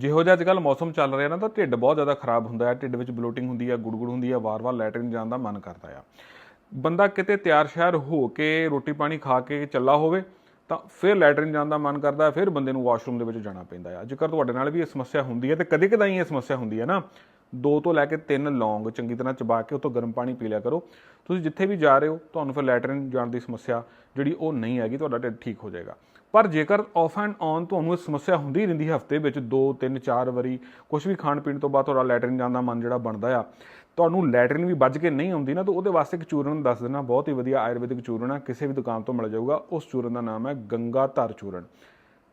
ਜਿਹੋ ਜਿਹਾ ਅੱਜਕੱਲ ਮੌਸਮ ਚੱਲ ਰਿਹਾ ਨਾ, ਤਾਂ ਢਿੱਡ ਬਹੁਤ ਜ਼ਿਆਦਾ ਖਰਾਬ ਹੁੰਦਾ ਹੈ। ਢਿੱਡ ਵਿੱਚ ਬਲੋਟਿੰਗ ਹੁੰਦੀ ਹੈ ਗੁੜਗੁੜ ਹੁੰਦੀ ਹੈ ਵਾਰ-ਵਾਰ ਲੈਟਰਨ ਜਾਣ ਦਾ ਮਨ ਕਰਦਾ ਆ। ਬੰਦਾ ਕਿਤੇ ਤਿਆਰ ਸ਼ਿਆਰ ਹੋ ਕੇ ਰੋਟੀ ਪਾਣੀ ਖਾ ਕੇ ਚੱਲਾ ਹੋਵੇ, ਤਾਂ ਫਿਰ ਲੈਟਰਨ ਜਾਣ ਦਾ ਮਨ ਕਰਦਾ ਹੈ, ਫਿਰ ਬੰਦੇ ਨੂੰ ਵਾਸ਼ਰੂਮ ਦੇ ਵਿੱਚ ਜਾਣਾ ਪੈਂਦਾ ਹੈ ਜੇਕਰ ਤੁਹਾਡੇ ਨਾਲ ਵੀ ਇਹ ਸਮੱਸਿਆ ਹੁੰਦੀ ਹੈ ਤੇ ਕਦੇ ਕਦਾਈ ਇਹ ਸਮੱਸਿਆ ਹੁੰਦੀ ਹੈ ਨਾ। ਦੋ ਤੋਂ ਲੈ ਕੇ ਤਿੰਨ ਲੌਂਗ ਚੰਗੀ ਤਰ੍ਹਾਂ ਚਬਾ ਕੇ ਉਤੋਂ ਗਰਮ ਪਾਣੀ ਪੀ ਲਿਆ ਕਰੋ। ਤੁਸੀਂ ਜਿੱਥੇ ਵੀ ਜਾ ਰਹੇ ਹੋ, ਤੁਹਾਨੂੰ ਫਿਰ ਲੈਟਰਨ ਜਾਣ ਦੀ ਸਮੱਸਿਆ ਜਿਹੜੀ ਉਹ ਨਹੀਂ ਹੈਗੀ, ਤੁਹਾਡਾ ਢਿੱਡ ਠੀਕ ਹੋ ਜਾਏਗਾ। ਪਰ ਜੇਕਰ ਆਫ ਐਂਡ ਔਨ ਤੁਹਾਨੂੰ ਇਹ ਸਮੱਸਿਆ ਹੁੰਦੀ ਰਹਿੰਦੀ ਹੈ ਹਫ਼ਤੇ ਵਿੱਚ 2 3 4 ਵਾਰੀ ਕੁਝ ਵੀ ਖਾਣ ਪੀਣ ਤੋਂ ਬਾਅਦ ਤੁਹਾਡਾ ਲੈਟਰਨ ਜਾਣ ਦਾ ਮਨ ਜਿਹੜਾ ਬਣਦਾ ਆ, ਤੁਹਾਨੂੰ ਲੈਟਰਨ ਵੀ ਵੱਜ ਕੇ ਨਹੀਂ ਆਉਂਦੀ ਨਾ, ਤਾਂ ਉਹਦੇ ਵਾਸਤੇ ਇੱਕ ਚੂਰਨ ਦੱਸ ਦੇਣਾ ਬਹੁਤ ਹੀ ਵਧੀਆ ਆਯੁਰਵੈਦਿਕ ਚੂਰਨ ਆ, ਕਿਸੇ ਵੀ ਦੁਕਾਨ ਤੋਂ ਮਿਲ ਜਾਊਗਾ। ਉਸ ਚੂਰਨ ਦਾ ਨਾਮ ਹੈ ਗੰਗਾ ਧਰ ਚੂਰਨ।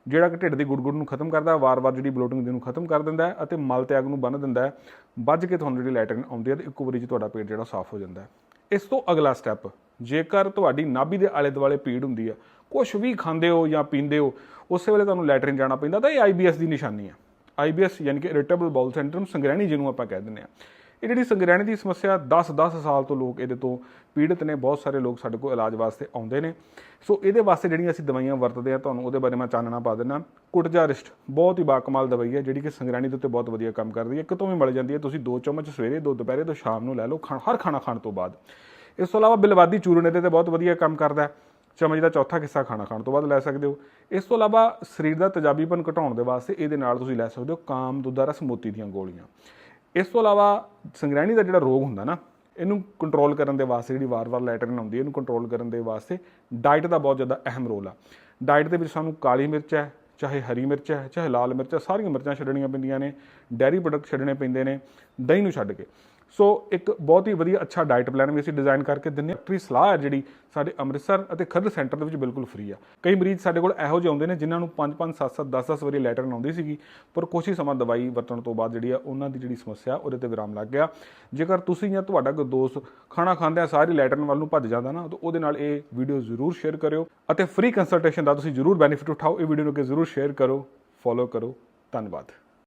ਜਿਹੜਾ ਕਿ ਢਿੱਡ ਦੀ ਗੁੜਗੁੜ ਨੂੰ ਖਤਮ ਕਰਦਾ ਹੈ, ਵਾਰ-ਵਾਰ ਜਿਹੜੀ ਬਲੋਟਿੰਗ ਦੀ ਨੂੰ ਖਤਮ ਕਰ ਦਿੰਦਾ ਹੈ ਅਤੇ ਮਲ ਤਿਆਗ ਨੂੰ ਬੰਨ ਦਿੰਦਾ ਹੈ। ਵੱਜ ਕੇ ਤੁਹਾਨੂੰ ਜਿਹੜੀ ਲੈਟਰਨ ਆਉਂਦੀ ਹੈ ਤੇ ਇੱਕੋ ਵਾਰੀ 'ਚ ਤੁਹਾਡਾ ਪੇਟ ਜਿਹੜਾ ਸਾਫ਼ ਹੋ ਜਾਂਦਾ ਹੈ। ਇਸ ਤੋਂ ਅਗਲਾ ਸਟੈਪ ਜੇਕਰ ਤੁਹਾਡੀ ਨਾਭੀ ਦੇ ਆਲੇ ਦੁਆਲੇ ਪੀੜ ਹੁੰਦੀ ਹੈ ਕੁਝ ਵੀ ਖਾਂਦੇ ਹੋ ਜਾਂ ਪੀਂਦੇ ਹੋ, ਉਸੇ ਵੇਲੇ ਤੁਹਾਨੂੰ ਲੈਟਰਨ ਜਾਣਾ ਪੈਂਦਾ ਤਾਂ ਇਹ ਆਈਬੀਐਸ ਦੀ ਨਿਸ਼ਾਨੀ ਹੈ। ਆਈਬੀਐਸ ਯਾਨੀ ਕਿ ਇਰੀਟੇਬਲ ਬਾਉਲ ਸਿੰਡਰੋਮ ਸੰਗ੍ਰਹਿਣੀ ਜਿਹਨੂੰ ਆਪਾਂ ਕਹਿ ਦਿੰਦੇ ਆ ਇਹ ਜਿਹੜੀ ਸੰਗ੍ਰਹਿਣੀ ਦੀ ਸਮੱਸਿਆ 10-10 ਸਾਲ ਤੋਂ ਲੋਕ ਇਹਦੇ ਤੋਂ ਪੀੜਤ ਨੇ, ਬਹੁਤ ਸਾਰੇ ਲੋਕ ਸਾਡੇ ਕੋਲ ਇਲਾਜ ਵਾਸਤੇ ਆਉਂਦੇ ਨੇ। ਸੋ ਇਹਦੇ ਵਾਸਤੇ ਜਿਹੜੀਆਂ ਅਸੀਂ ਦਵਾਈਆਂ ਵਰਤਦੇ ਆ ਤੁਹਾਨੂੰ ਉਹਦੇ ਬਾਰੇ ਮੈਂ ਚਾਨਣਾ ਪਾ ਦਿੰਦਾ। ਕੁਟਜਾਰਿਸਟ ਬਹੁਤ ਹੀ ਬਾਕਮਾਲ ਦਵਾਈ ਹੈ, ਜਿਹੜੀ ਕਿ ਸੰਗ੍ਰਹਿਣੀ ਦੇ ਉੱਤੇ ਬਹੁਤ ਵਧੀਆ ਕੰਮ ਕਰਦੀ ਹੈ। ਕਿਤੋਂ ਵੀ ਮਿਲ ਜਾਂਦੀ ਹੈ, ਤੁਸੀਂ ਦੋ ਚਮਚ ਸਵੇਰੇ, ਦੋ ਦੁਪਹਿਰੇ, ਦੋ ਸ਼ਾਮ ਨੂੰ ਲੈ ਲਓ ਖਾ- ਹਰ ਖਾਣਾ ਖਾਣ ਤੋਂ ਬਾਅਦ। ਇਸ ਤੋਂ ਇਲਾਵਾ ਬਿਲਵਾਦੀ ਚੂਰਨ ਇਹਦੇ ਤੇ ਬਹੁਤ ਵਧੀਆ ਕੰਮ ਕਰਦਾ ਹੈ। ਚਮਚ ਦਾ ਚੌਥਾ ਹਿੱਸਾ ਖਾਣਾ ਖਾਣ ਤੋਂ ਬਾਅਦ ਲੈ ਸਕਦੇ ਹੋ। ਇਸ ਤੋਂ ਇਲਾਵਾ ਸਰੀਰ ਦਾ ਤੇਜ਼ਾਬੀਪਨ ਘਟਾਉਣ ਦੇ ਵਾਸਤੇ ਇਹਦੇ ਨਾਲ ਤੁਸੀਂ ਲੈ ਸਕਦੇ ਹੋ ਕਾਮ ਦੁੱਧਾ ਰਸ ਮੋਤੀ ਦੀਆਂ ਗੋਲੀਆਂ। ਇਸ ਤੋਂ ਇਲਾਵਾ ਸੰਗ੍ਰਹਿਣੀ ਦਾ ਜਿਹੜਾ ਰੋਗ ਹੁੰਦਾ ਨਾ, ਇਹਨੂੰ ਕੰਟਰੋਲ ਕਰਨ ਦੇ ਵਾਸਤੇ ਜਿਹੜੀ ਵਾਰ-ਵਾਰ ਲੈਟਰਿਨ ਆਉਂਦੀ ਹੈ, ਇਹਨੂੰ ਕੰਟਰੋਲ ਕਰਨ ਦੇ ਵਾਸਤੇ ਡਾਈਟ ਦਾ ਬਹੁਤ ਜ਼ਿਆਦਾ ਅਹਿਮ ਰੋਲ ਆ। ਡਾਈਟ ਦੇ ਵਿੱਚ ਸਾਨੂੰ ਕਾਲੀ ਮਿਰਚ ਹੈ, ਚਾਹੇ ਹਰੀ ਮਿਰਚ ਹੈ, ਚਾਹੇ ਲਾਲ ਮਿਰਚ ਹੈ, ਸਾਰੀਆਂ ਮਿਰਚਾਂ ਛੱਡਣੀਆਂ ਪੈਂਦੀਆਂ ਨੇ ਡੈਰੀ ਪ੍ਰੋਡਕਟ ਛੱਡਣੇ ਪੈਂਦੇ ਨੇ, ਦਹੀਂ ਨੂੰ ਛੱਡ ਕੇ। ਸੋ ਇੱਕ ਬਹੁਤ ਹੀ ਵਧੀਆ ਅੱਛਾ ਡਾਈਟ ਪਲਾਨ ਵੀ ਅਸੀਂ ਡਿਜ਼ਾਈਨ ਕਰਕੇ ਦਿੰਨੇ ਹਾਂ। ਡਾਕਟਰੀ ਸਲਾਹ ਹੈ ਜਿਹੜੀ ਸਾਡੇ ਅੰਮ੍ਰਿਤਸਰ ਅਤੇ ਖਰੜ ਸੈਂਟਰ ਦੇ ਵਿੱਚ ਬਿਲਕੁਲ ਫ੍ਰੀ ਆ। ਕਈ ਮਰੀਜ਼ ਸਾਡੇ ਕੋਲ ਇਹੋ ਜਿਹੇ ਆਉਂਦੇ ਨੇ ਜਿਨ੍ਹਾਂ ਨੂੰ 5-5 7-7 10-10 ਵਾਰੀ ਲੈਟਰਨ ਆਉਂਦੀ ਸੀਗੀ, ਪਰ ਕੁਛ ਹੀ ਸਮਾਂ ਦਵਾਈ ਵਰਤਣ ਤੋਂ ਬਾਅਦ ਜਿਹੜੀ ਆ, ਉਹਨਾਂ ਦੀ ਜਿਹੜੀ ਸਮੱਸਿਆ, ਉਹਦੇ ਤੇ ਵਿਰਾਮ ਲੱਗ ਗਿਆ। ਜੇਕਰ ਤੁਸੀਂ ਜਾਂ ਤੁਹਾਡਾ ਕੋਈ ਦੋਸਤ ਖਾਣਾ ਖਾਂਦਿਆਂ ਸਾਰੀ ਲੈਟਰਨ ਵੱਲ ਨੂੰ ਭੱਜ ਜਾਂਦਾ ਨਾ, ਤਾਂ ਉਹਦੇ ਨਾਲ ਇਹ ਵੀਡੀਓ ਜ਼ਰੂਰ ਸ਼ੇਅਰ ਕਰਿਓ ਅਤੇ ਫ੍ਰੀ ਕੰਸਲਟੇਸ਼ਨ ਦਾ ਤੁਸੀਂ ਜ਼ਰੂਰ ਬੈਨੀਫਿਟ ਉਠਾਓ। ਇਹ ਵੀਡੀਓ ਨੂੰ ਕਿ ਜ਼ਰੂਰ ਸ਼ੇਅਰ ਕਰੋ ਫੋਲੋ ਕਰੋ। ਧੰਨਵਾਦ।